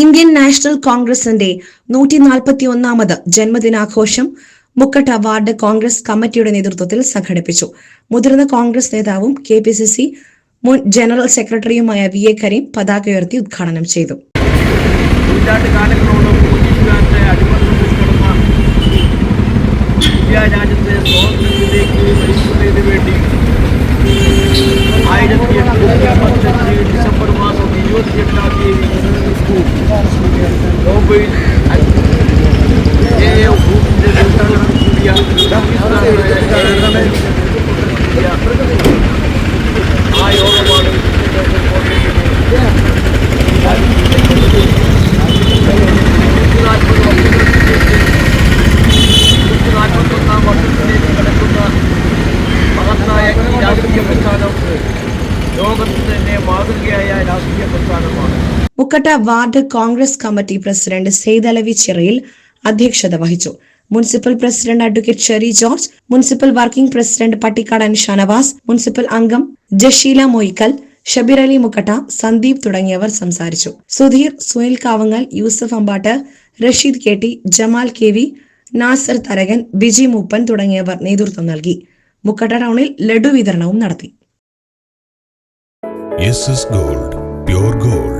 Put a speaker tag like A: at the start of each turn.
A: Indian national കോൺഗ്രസിന്റെ നൂറ്റി നാൽപ്പത്തി ഒന്നാമത് ജന്മദിനാഘോഷം മുക്കട്ട വാർഡ് കോൺഗ്രസ് കമ്മിറ്റിയുടെ നേതൃത്വത്തിൽ സംഘടിപ്പിച്ചു. മുതിർന്ന കോൺഗ്രസ് നേതാവും കെ പി സി സി മുൻ ജനറൽ സെക്രട്ടറിയുമായ വി എ കരീം പതാക ഉയർത്തി ഉദ്ഘാടനം ചെയ്തു.
B: രാജ്യത്തെ ലോകത്ത് തന്നെ മാതൃകയായ രാഷ്ട്രീയ പ്രസ്ഥാനമാണ്
A: Mukkatta ward Congress committee president Sayed Alavi Chirayil അധ്യക്ഷത വഹിച്ചു. Municipal president advocate Sheri George municipal working president Pattikkadan Shanavas municipal അംഗം ജഷീല മൊയ്ക്കൽ ഷബീർ അലി മുക്കട്ട സന്ദീപ് തുടങ്ങിയവർ സംസാരിച്ചു. Sudheer Sunil Kavungal Yusuf Ambatt Rasheed K T Jamal K V Nasar Tharakan Biji Mooppan തുടങ്ങിയവർ നേതൃത്വം നൽകി. മുക്കട്ട ടൗണിൽ ലഡു വിതരണവും നടത്തി.
C: Gold pure gold